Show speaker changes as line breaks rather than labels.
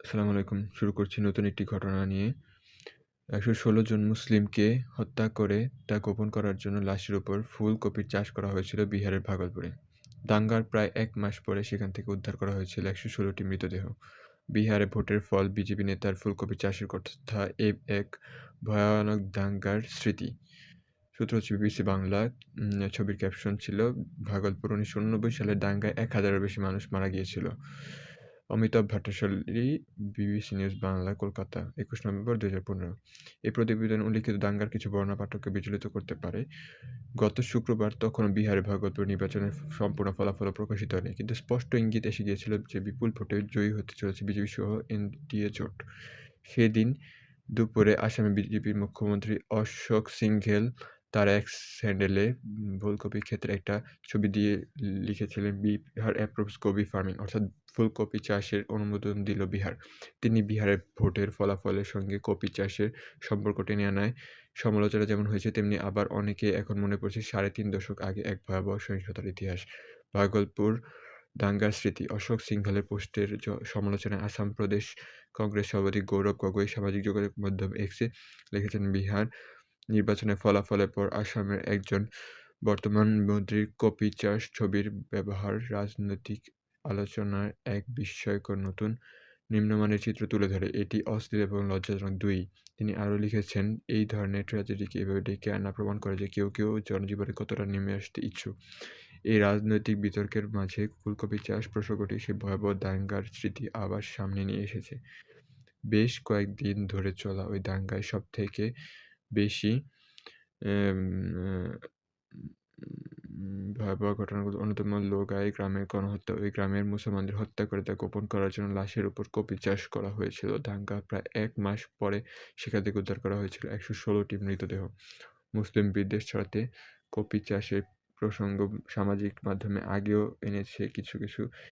আসসালামু আলাইকুম। শুরু করছি নতুন একটি ঘটনা নিয়ে। ১১৬ জন মুসলিমকে হত্যা করে তা গোপন করার জন্য লাশের উপর ফুলকপির চাষ করা হয়েছিল বিহারের ভাগলপুরে। দাঙ্গার প্রায় এক মাস পরে সেখান থেকে উদ্ধার করা হয়েছিল ১১৬টি মৃতদেহ। বিহারে ভোটের ফল বিজেপি নেতার ফুলকপি চাষের কথা এ এক ভয়ানক দাঙ্গার স্মৃতি। সূত্র হচ্ছে বিবিসি বাংলা। ছবির ক্যাপশন ছিল, ভাগলপুর ১৯৮৯ সালের দাঙ্গায় এক হাজারের বেশি মানুষ মারা গিয়েছিল। Amitabha Bhattasali, BBC news Bangla, Kolkata, ২১ November ২০১৫ এই প্রতিবেদন উল্লিখিত দাঙ্গার কিছু বর্ণনা পাঠককে বিচলিত করতে পারে। গত শুক্রবার তখনও বিহারে ভাগলপুর নির্বাচনের সম্পূর্ণ ফলাফলও প্রকাশিত হয়নি। কিন্তু স্পষ্ট ইঙ্গিত এসে গিয়েছিল যে বিপুল ভোটে জয়ী হতে চলেছে বিজেপি সহ এনডিএ জোট। সেদিন দুপুরে আসামে বিজেপির মুখ্যমন্ত্রী অশোক সিংঘেল তার এক্স স্যান্ডেলে ফুলকপির ক্ষেত্রে একটা ছবি দিয়ে লিখেছিলেন, বিহার অ্যাপ্রুভস কপি ফার্মিং অর্থাৎ ফুলকপি চাষের অনুমোদন দিল বিহার। তিনি বিহারের ভোটের ফলাফলের সঙ্গে কপি চাষের সম্পর্ক টেনে আনায় সমালোচনা যেমন হয়েছে, তেমনি আবার অনেকে এখন মনে করছে সাড়ে তিন দশক আগে এক ভয়াবহ সহিংসতার ইতিহাস। ভাগলপুর দাঙ্গার স্মৃতি অশোক সিংঘলের পোস্টের সমালোচনায় আসাম প্রদেশ কংগ্রেস সভাপতি গৌরব গগৈ সামাজিক যোগাযোগ মাধ্যম এক্সে লিখেছেন, বিহার নির্বাচনের ফলাফলের পর আসামের একজন বর্তমান মন্ত্রীর কপি চাষ ছবির ব্যবহার রাজনৈতিক আলোচনার এক বিস্ময়কর নতুন নিম্নমানের চিত্র তুলে ধরে। এটি অস্থির এবং লজ্জাজনক দুই। তিনি আরও লিখেছেন, এই ধরনের ট্র্যাজেডিকে এভাবে ডেকে আনা প্রমাণ করে যে কেউ কেউ জনজীবনে কতটা নেমে আসতে ইচ্ছুক। এই রাজনৈতিক বিতর্কের মাঝে ফুলকপি চাষ প্রসঙ্গটি সে ভয়াবহ দাঙ্গার স্মৃতি আবার সামনে নিয়ে এসেছে। বেশ কয়েকদিন ধরে চলা ওই দাঙ্গায় সবথেকে বেশি ভয়াবহ ঘটনাগুলোর অন্যতম লোগাই গ্রামের গণহত্যা। ওই গ্রামের মুসলমানদের হত্যা করে তা গোপন করার জন্য লাশের উপর কপি চাষ করা হয়েছিল। দাঙ্গা প্রায় এক মাস পরে সেখান থেকে উদ্ধার করা হয়েছিল একশো ষোলোটি মৃতদেহ। মুসলিম বিদ্বেষ ছড়াতে কপি চাষের প্রসঙ্গ সামাজিক মাধ্যমে আগেও এনেছে কিছু কিছু